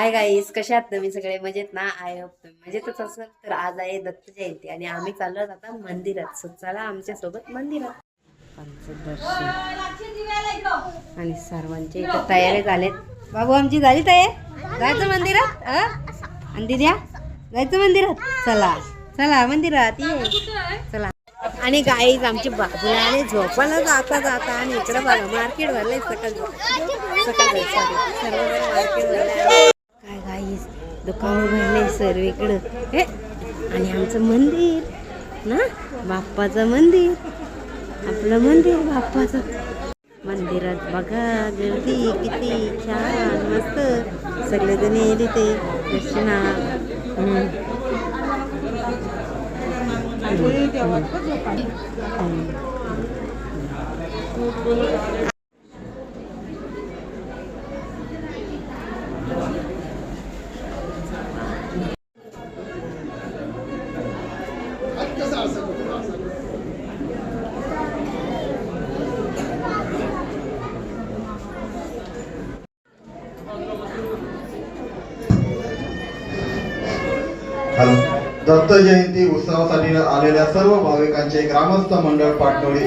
Hi guys कशा आहात तुम्ही सगळे? मजेत ना? आय होप तुम्ही मजेतच असाल. तर आज आहे दत्त जयंती आणि आम्ही चाललो आता मंदिरात. सो चला आमच्यासोबत मंदिरात. आणि सर्वांचे इथं तयारी झालेत. बाबू आमची झाली तयार? जायचं मंदिरात? आणि दिद्या जायचं मंदिरात? चला. चला मंदिरात. ये. चला. आणि गाईज आमची बाजूला आणि झोपायला जाता जाता आणि इकडं बघा मार्केट भरलंय सकाळ सकाळ सॉरी सर्व मार्केट भरलं दुकान भरले सर्व इकडं हे आणि आमचं मंदिर ना? बाप्पाचं मंदिर. आपलं मंदिर बाप्पाचं. मंदिरात बघा गर्दी किती छान मस्त. सगळेजण येईल ते दर्शना. दत्त जयंती उत्सवासाठी आलेल्या सर्व भाविकांचे ग्रामस्थ मंडळ पाटणोळी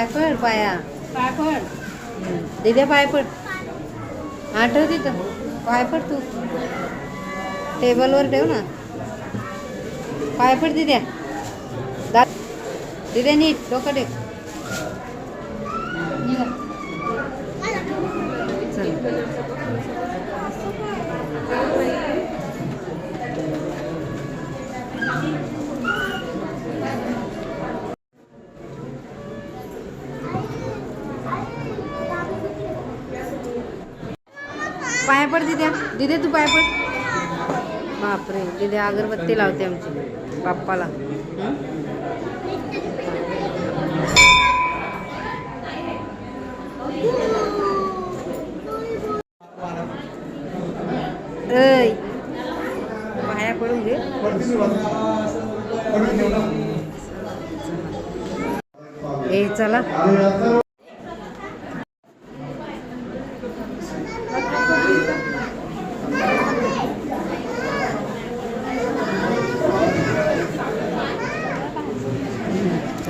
पाय पड पाया. पाय पड दिद्या पाय पड आठव तिथं. पाय पड तू. टेबलवर ठेव ना. पाय पड दिद्या दात दिद्या नीट. डोकं टेक चल. पड दिद्या. दिदे तू पाय पड बापरे दिदे अगरबत्ती लावते आमची. बाप्पाला. पाया पडून घे. ए चला.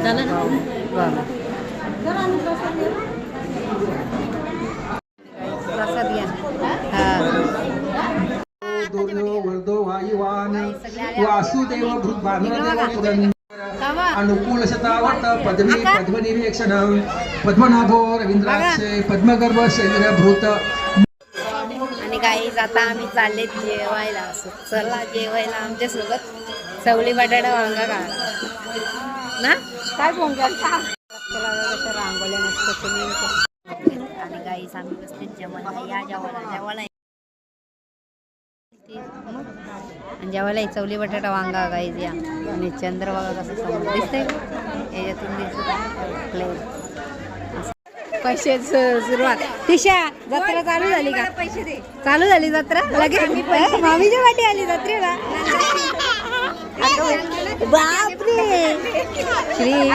झालं ना. प्रसाद घ्या हा. वासुदेव. अनुकूल शतावत पद्मी पद्मनिरीक्षण पद्मनाभो रवींद्राक्षे पद्मगर्भ शरीर भूत आणि काही आता आम्ही चालले जेवायला. असं चला जेवायला आमच्यासोबत चवळी बटाटा वांगा का ना? काय रांगोळ्या तुम्ही आणि गाईस आम्ही बसले जेवायला. या जेवायला जेवायला. आणि जेवायला चवली बटाटा वांगा गाईज या. आणि चंद्र बघा कसं समोर दिसतंय. याच्यातून दिसत पैशाच सुरुवात. तिशा जत्रा चालू झाली का? पैसे दे चालू झाली जत्रा? लगेच? मामीच्या वाटी आली जत्रेला? बापरे. श्री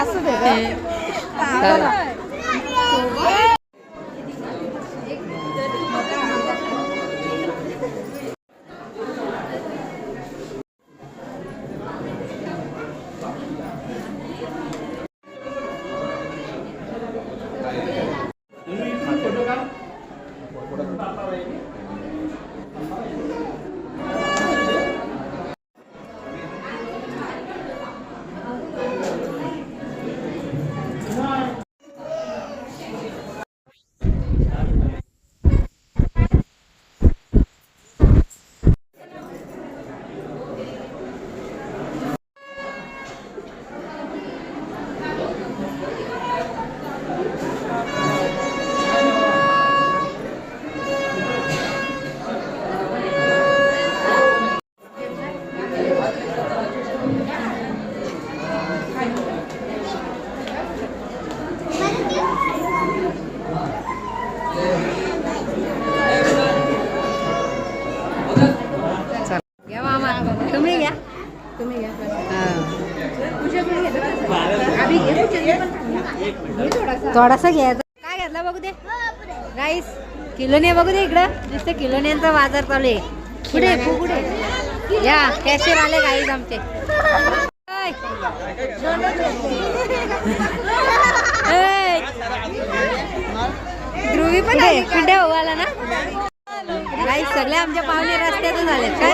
थोडासा घ्यायचा. काय घेतला बघू दे. राईस. किलोने बघू दे इकडं. नुसतं किलोनेचा बाजार चालू आहे. पुढे पुढे या कॅशियर आले गाईज आमचे. ध्रुवी पण आहे कुठे आला ना? काही सगळे आमचे पाहुणे रस्त्यातून झाले काय?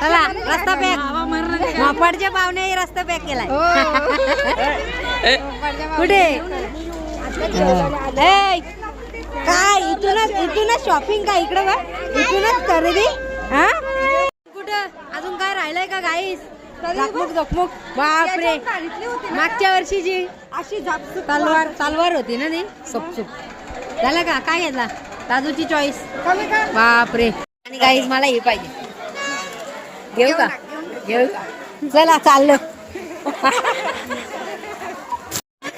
चला रस्ता पॅक मोपाडचे पाहुणे रस्ता पॅक केलाय. कुठे? काय इथूनच इथूनच शॉपिंग का इकडं बा? इथूनच खरेदी? हा? कुठं? अजून काय राहिलंय का गाईस जखमुक जखमुक बापरे. मागच्या वर्षीची. अशी तलवार तलवार होती ना ती? सपसूप झालं का? काय घेतला? दादूची चॉईस बापरे. आणि गाईज मला हे पाहिजे. घेऊ का? घेऊ का? चला चाललो.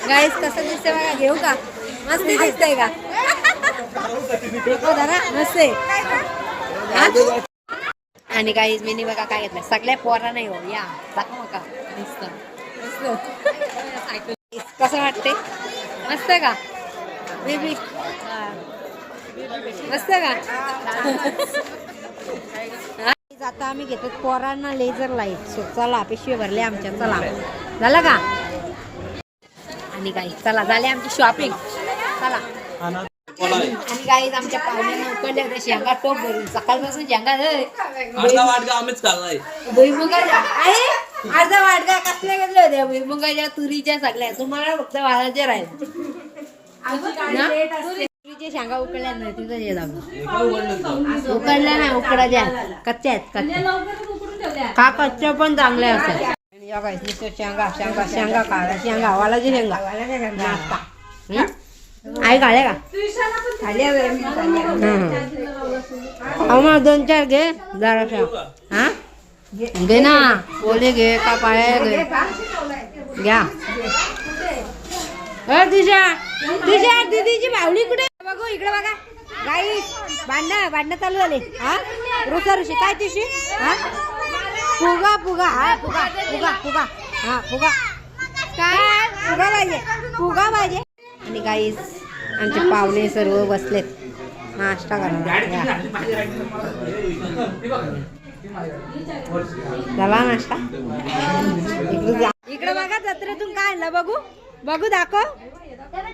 गाईज कसं दिसतंय बघा? घेऊ का? मस्त दिसतंय का? हो, मस्त आहे. आणि गाईज मी बघा काय घेतलं सगळ्या पोरा नाही हो या. दाखव का? मस्त. मस्त. कसं वाटते मस्त का? बेबी मस्त का? आता आम्ही घेतो पोरांना लेझर लाइट चला पिशवी भरले आमच्या. चला. झालं का? आणि काही चला झाले आमची शॉपिंग चला. आणि काही आमच्या पाहुण्यांना उकडले होते शेंगा टोप भरून. सकाळपासून शेंगा भुईमुगाच्या आहे? अर्धा वाटगा कसल्या घेतल्या होत्या भुईमुगाच्या तुरीच्या सगळ्या. तुम्हाला फक्त वाजायचे राहिले? तुरीच्या शेंगा उकडल्या नाही तिथं उकडल्या नाही उकडाच्या कच्च्या आहेत कच्च्या का कच्च्या पण चांगल्या असतात. आणि या काय नुसतं शेंगा शेंगा शेंगा काळा शेंगा वालाची शेंगा. नाश्ता. हं? आई काढल्या का? आम्हाला दोन चार घे जराशा हा? घे ना. ओले घे का पाया घे. घ्या. अ दिशा. दिशा दीदीची कुठे? बघू इकडे बघा. गाई भांडणं भांडणं चालू झाले. हा? ऋषा ऋषी काय तुशी हा? फुगा फुगा हा फुगा फुगा फुगा हा फुगा काय? फुगा पाहिजे फुगा पाहिजे. आणि गाईस आमचे पाहुणे सर्व बसलेत. नाश्ता करा झाला नाश्ता. इकडे बघा जत्रेतून काय आणलं बघू. बघू दाखव.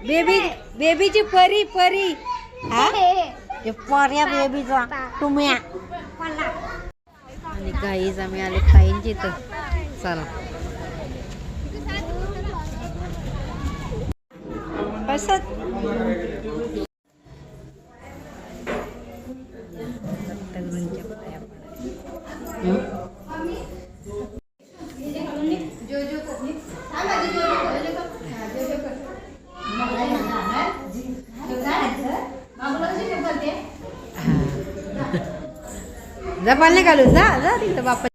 बेबी बेबीची परी परी. हा? ते पर्या बेबीचा. तुम्या आणि गाईज आम्ही आले ताईंची इथं चला. दत्तगुरूंच्या पाया जा नाही घालू जा जा तिकडे बाप्पा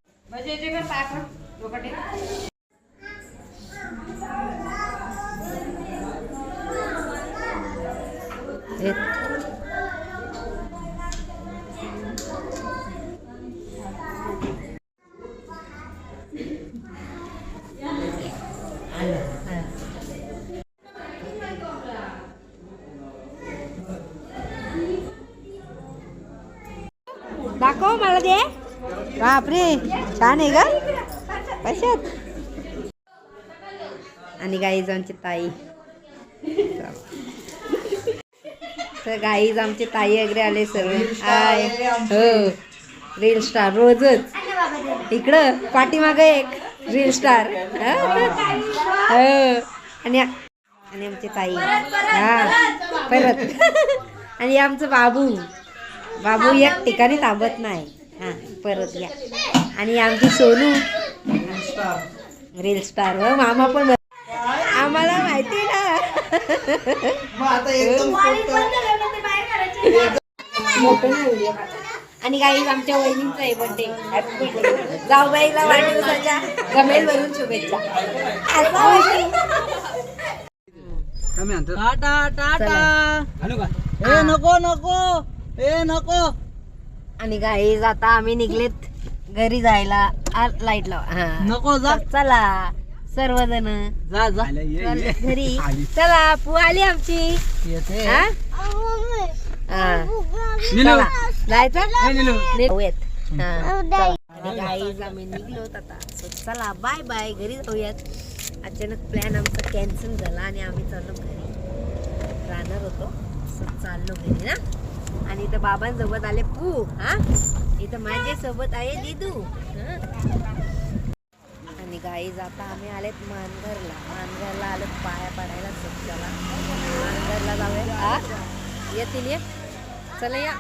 मला दे. बापरे छान आहे का कशात आणि गाईज आमची ताई. तर गाईज आमची ताई वगैरे आले सर्व आय हो रील स्टार रोजच. इकडं पाठीमागं एक रील स्टार हो? आणि आणि आमची ताई. हा. परत. आणि आमचं बाबू. बाबू एक ठिकाणी थांबत नाही. हा परत या. आणि आमची सोनू. रील स्टार हो मामा पण आम्हाला माहिती ना. मोठं नाही होऊया. आणि काही आमच्या वहिनींचा आहे बर्थडे जाऊबाईला वाढदिवसाच्या गमेल भरून शुभेच्छा. टाटा टाटा. ए नको नको. ए नको. आणि गाईज आता आम्ही निघलेत घरी जायला. लाइट लावा. हा. नको जा. चला सर्वजण. जा जा. चल, घरी. चला पू आली आमची. येते. हा? हा. चला, जायचं? जाऊयात. हा, चला. आणि guys, आम्ही निघलोत आता. So, चला बाय बाय घरी जाऊयात. अचानक प्लॅन आमचा कॅन्सल झाला आणि आम्ही चाललो घरी. राहणार होतो. So, चाललो घरी ना. आणि इथं बाबांसोबत आले पू हा? इथं माझ्यासोबत आहे दिदू आणि गाईज आता आम्ही आलेत मानघरला मानघरला आलो पाया पडायला चला मानघरला जाऊया. येतील ये चला या.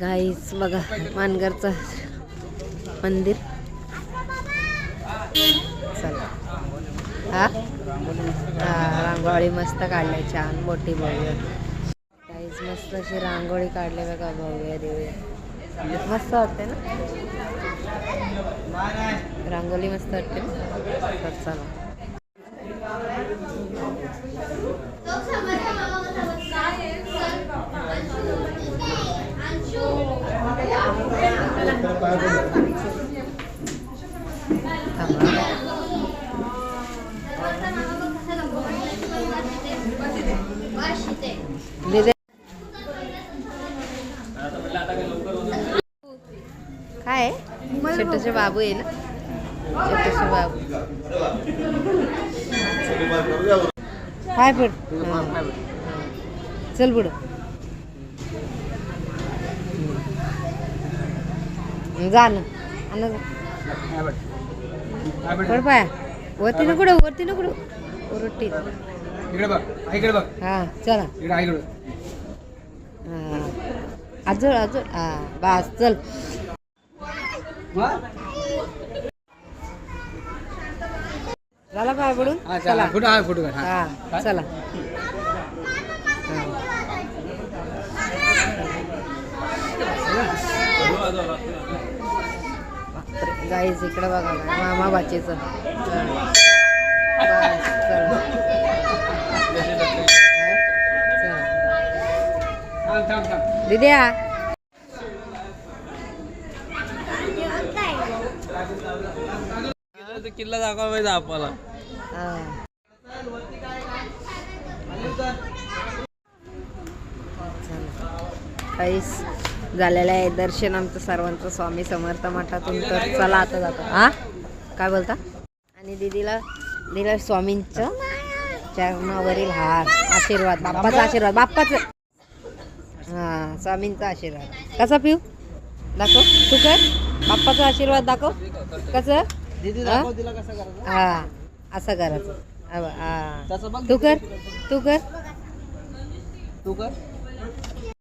गाईच बघा मानघरचं मंदिर. चला. हा? हा रांगोळी मस्त काढली छान मोठी बोल मस्त अशी रांगोळी काढली बघा भव्य दिव्य. मस्त वाटते ना? रांगोली मस्त वाटते ना? चला थांबा. दीदी. काय छोटसे बाबू आहे ना छोटसे बाबू. काय पण चल पुढं. जा ना. आणा जा. पड पाया. वरती ना कुठं वरती ना कुठं वरती इकडे बघ इकडे बघ. हा चला. इकडे इकडे हा बस चल. झाला पाय पडून चला. कुठं हा फोटो हा चला. गाईस इकडे बघा मामा बाचीचं. चला. चला. किल्ला दाखवा पाहिजे आपल्याला काहीच झालेलं आहे दर्शन आमचं सर्वांचं स्वामी समर्थ मठातून तर चला आता जातो. हा? काय बोलता? आणि दीदीला दिला स्वामींचं चरणावरील हार. आशीर्वाद. बाप्पाचा आशीर्वाद. बाप्पाचं हा स्वामींचा आशीर्वाद. कसा पिऊ? दाखव. तू कर. बाप्पाचा आशीर्वाद दाखव. कसं? हा? हा असं करायचं. तू कर तू कर. तू कर.